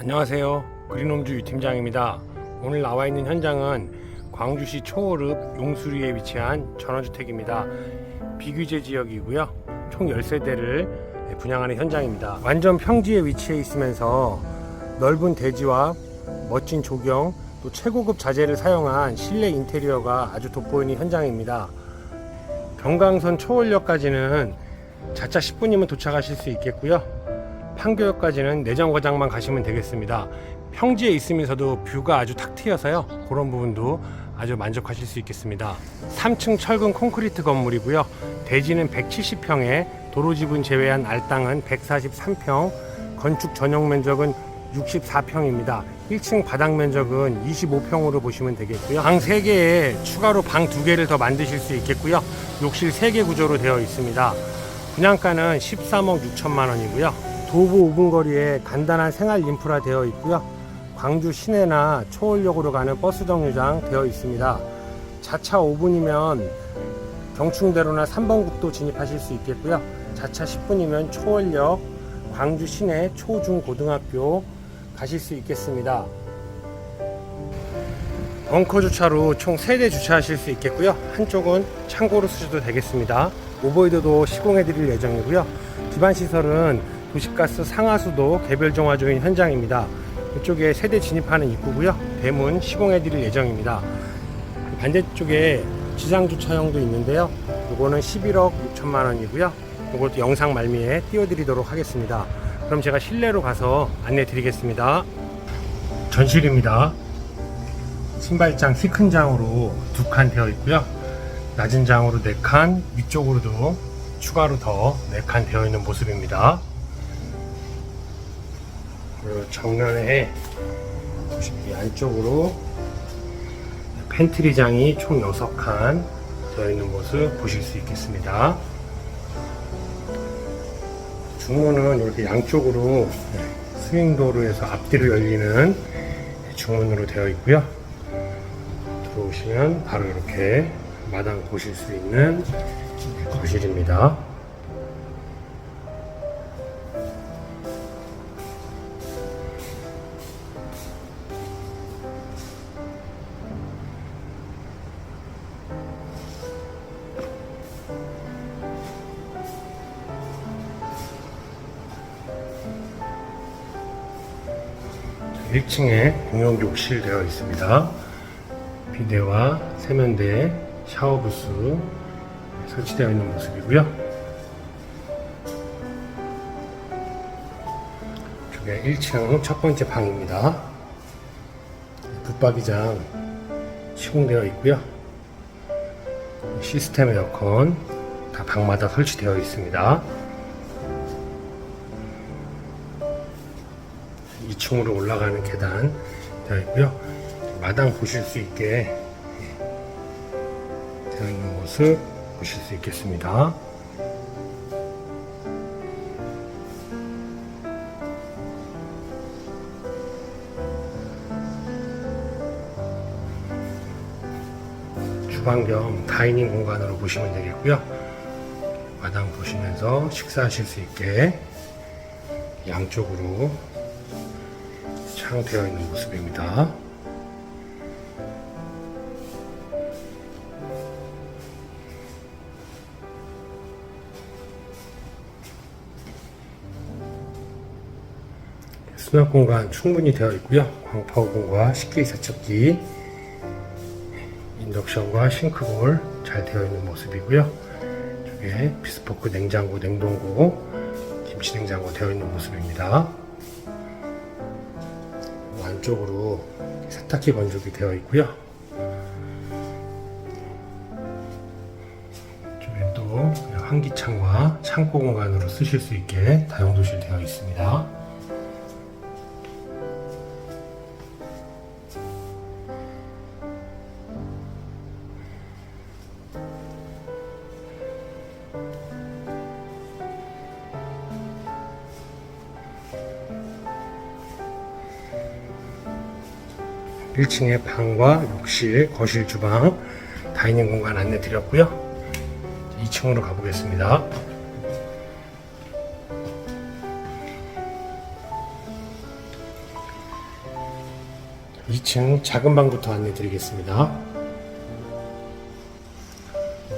안녕하세요. 그린홈즈 유 팀장입니다. 오늘 나와 있는 현장은 광주시 초월읍 용수리에 위치한 전원주택입니다. 비규제 지역이고요. 총 10세대를 분양하는 현장입니다. 완전 평지에 위치해 있으면서 넓은 대지와 멋진 조경 또 최고급 자재를 사용한 실내 인테리어가 아주 돋보이는 현장입니다. 경강선 초월역까지는 자차 10분이면 도착하실 수 있겠고요. 판교역까지는 내정거장만 가시면 되겠습니다. 평지에 있으면서도 뷰가 아주 탁 트여서요. 그런 부분도 아주 만족하실 수 있겠습니다. 3층 철근 콘크리트 건물이고요. 대지는 170평에 도로 지분 제외한 알땅은 143평, 건축 전용 면적은 64평입니다. 1층 바닥 면적은 25평으로 보시면 되겠고요. 방 3개에 추가로 방 2개를 더 만드실 수 있겠고요. 욕실 3개 구조로 되어 있습니다. 분양가는 13억 6천만 원이고요. 도보 5분 거리에 간단한 생활 인프라 되어 있고요. 광주 시내나 초월역으로 가는 버스 정류장 되어 있습니다. 자차 5분이면 경충대로나 3번 국도 진입하실 수 있겠고요. 자차 10분이면 초월역, 광주 시내 초중 고등학교 가실 수 있겠습니다. 벙커 주차로 총 3대 주차하실 수 있겠고요. 한쪽은 창고로 쓰셔도 되겠습니다. 오버헤드도 시공해 드릴 예정이고요. 기반 시설은 도시가스 상하수도 개별 정화 중인 현장입니다. 이쪽에 세대 진입하는 입구고요. 대문 시공해 드릴 예정입니다. 반대쪽에 지상 주차형도 있는데요. 이거는 11억 6천만 원이고요. 이것도 영상 말미에 띄워드리도록 하겠습니다. 그럼 제가 실내로 가서 안내 드리겠습니다. 전실입니다. 신발장 키 큰 장으로 두 칸 되어 있고요. 낮은 장으로 네 칸, 위쪽으로도 추가로 더 네 칸 되어 있는 모습입니다. 그리고 정면에 이 안쪽으로 팬트리장이 총 6칸 되어 있는 모습 보실 수 있겠습니다. 중문은 이렇게 양쪽으로 스윙도로에서 앞뒤로 열리는 중문으로 되어 있고요. 들어오시면 바로 이렇게 마당 보실 수 있는 거실입니다. 1층에 공용 욕실 되어 있습니다. 비데와 세면대, 샤워 부스 설치되어 있는 모습이고요. 이쪽에 1층 첫 번째 방입니다. 붙박이장 시공되어 있고요. 시스템 에어컨 다 방마다 설치되어 있습니다. 2층으로 올라가는 계단 되어 있고요. 마당 보실 수 있게 되어 있는 모습 보실 수 있겠습니다. 주방 겸 다이닝 공간으로 보시면 되겠고요. 마당 보시면서 식사하실 수 있게 양쪽으로 창 되어 있는 모습입니다. 수납 공간 충분히 되어 있고요. 광파 오븐과 식기 세척기, 인덕션과 싱크볼 잘 되어 있는 모습이고요. 저게 비스포크 냉장고, 냉동고, 김치 냉장고 되어 있는 모습입니다. 안쪽으로 세탁기 건조기 되어 있고요. 쪽에 또 환기창과 창고 공간으로 쓰실 수 있게 다용도실 되어 있습니다. 일층의 방과 욕실, 거실, 주방, 다이닝 공간 안내 드렸고요. 2층으로 가보겠습니다. 2층 작은 방부터 안내 드리겠습니다.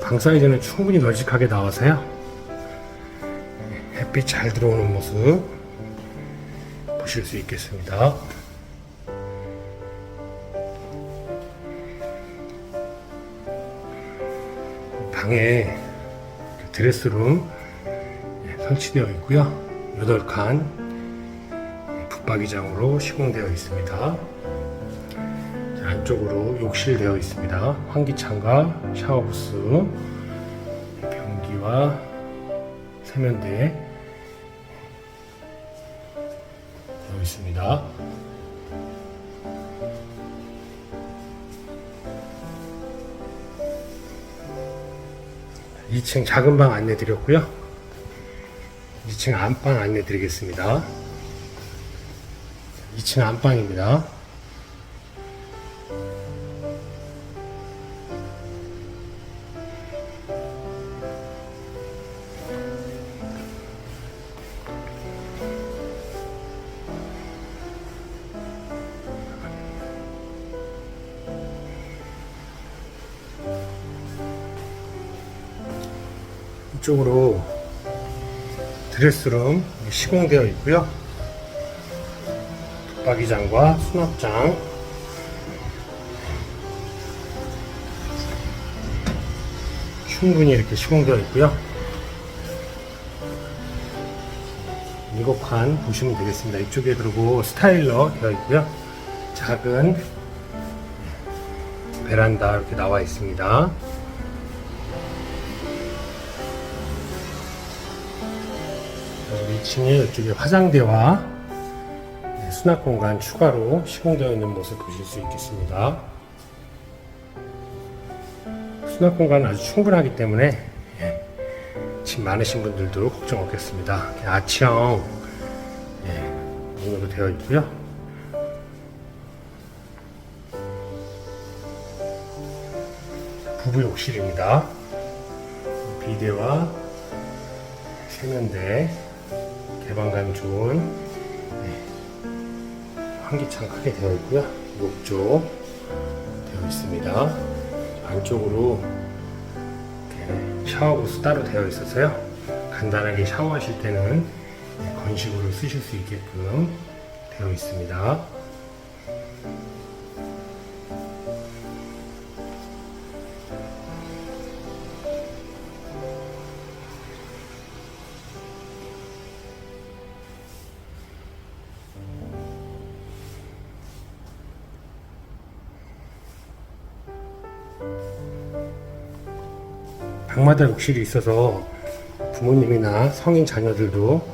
방 사이즈는 충분히 널찍하게 나와서요. 햇빛 잘 들어오는 모습 보실 수 있겠습니다. 방에 드레스룸 설치되어 있고요. 8칸 붙박이장으로 시공되어 있습니다. 자, 안쪽으로 욕실 되어 있습니다. 환기창과 샤워부스, 변기와 세면대 되어 있습니다. 2층 작은 방 안내 드렸고요. 2층 안방 안내 드리겠습니다. 2층 안방입니다. 이쪽으로 드레스룸 시공되어 있고요. 붙박이장과 수납장 충분히 이렇게 시공되어 있고요. 일곱 칸 보시면 되겠습니다. 이쪽에 그리고 스타일러 되어 있고요. 작은 베란다 이렇게 나와 있습니다. 2층에 이쪽에 화장대와 네, 수납 공간 추가로 시공되어 있는 모습 보실 수 있겠습니다. 수납 공간은 아주 충분하기 때문에 예, 집 많으신 분들도 걱정 없겠습니다. 아치형 예, 문으로 되어 있고요. 부부 욕실입니다. 비데와 세면대 개방감 좋은 네, 환기창 크게 되어 있고요. 욕조 되어 있습니다. 안쪽으로 이렇게 샤워 부스 따로 되어 있어서요. 간단하게 샤워하실 때는 네, 건식으로 쓰실 수 있게끔 되어 있습니다. 방마다 욕실이 있어서 부모님이나 성인 자녀들도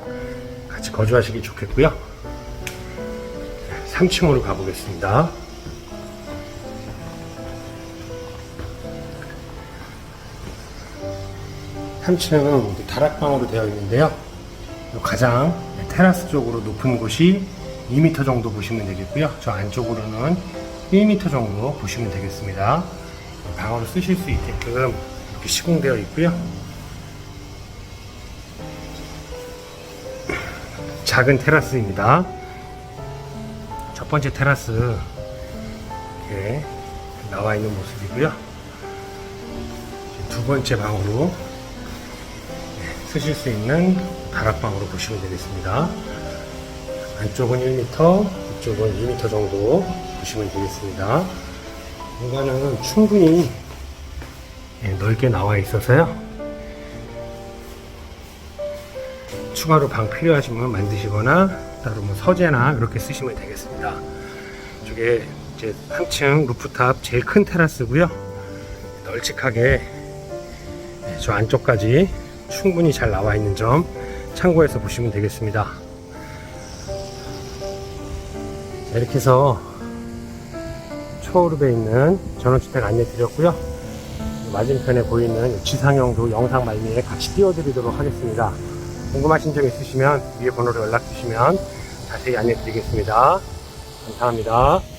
같이 거주하시기 좋겠고요. 3층으로 가보겠습니다. 3층은 다락방으로 되어 있는데요. 가장 테라스 쪽으로 높은 곳이 2m 정도 보시면 되겠고요. 저 안쪽으로는 1m 정도 보시면 되겠습니다. 방으로 쓰실 수 있게끔 이렇게 시공되어 있고요. 작은 테라스입니다. 첫 번째 테라스 이렇게 나와 있는 모습이고요. 두 번째 방으로 쓰실 수 있는 다락방으로 보시면 되겠습니다. 안쪽은 1m, 이쪽은 2m 정도 보시면 되겠습니다. 공간은 충분히 예, 넓게 나와 있어서요. 추가로 방 필요하시면 만드시거나 따로 뭐 서재나 이렇게 쓰시면 되겠습니다. 이쪽에 이제 3층 루프탑 제일 큰 테라스고요. 널찍하게 예, 저 안쪽까지 충분히 잘 나와 있는 점 참고해서 보시면 되겠습니다. 자, 이렇게 해서 초월읍에 있는 전원주택 안내 드렸고요. 맞은편에 보이는 지상형도 영상 말미에 같이 띄워드리도록 하겠습니다. 궁금하신 점 있으시면 위에 번호로 연락 주시면 자세히 안내 드리겠습니다. 감사합니다.